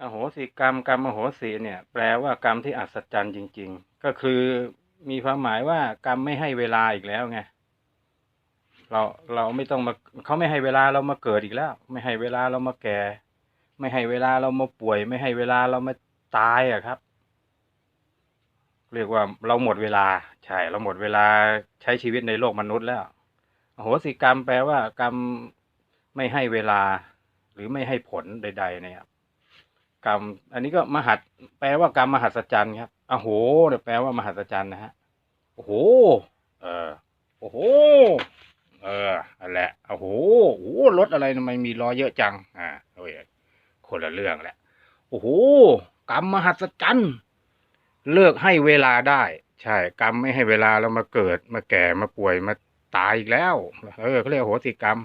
อโหสิกรรมกรรมอโหสิเนี่ย แปลว่ากรรมที่อัศจรรย์จริง ๆ ก็คือมีความหมายว่ากรรมไม่ให้เวลาอีกแล้วไงเราเราไม่ต้องมาเขาไม่ให้เวลาเรามาเกิดอีกแล้ว ไม่ให้เวลาเรามาแก่ ไม่ให้เวลาเรามาป่วย ไม่ให้เวลาเรามาตายอะครับ เรียกว่าเราหมดเวลาใช่เราหมดเวลาใช้ชีวิตในโลกมนุษย์แล้วอโหสิกรรมแปลว่ากรรมไม่ให้เวลา หรือไม่ให้ผลใด ๆ เนี่ย กรรม อันนี้ก็มหัศแปลว่ากรรมมหัศจรรย์ครับอโหเนี่ยแปลว่ามหัศจรรย์นะฮะโอ้โห เออโอ้โห เออนั่นแหละโอ้โหโอ้โหรถอะไรทำไมมีล้อเยอะจัง อ่าโอ้ยคนละเรื่องแหละโอ้โหกรรมมหัศจรรย์เลิกให้เวลาได้ ใช่ กรรมไม่ให้เวลาเรามาเกิดมาแก่มาป่วยมาตายอีกแล้ว เออเขาเรียกโหสิกรรม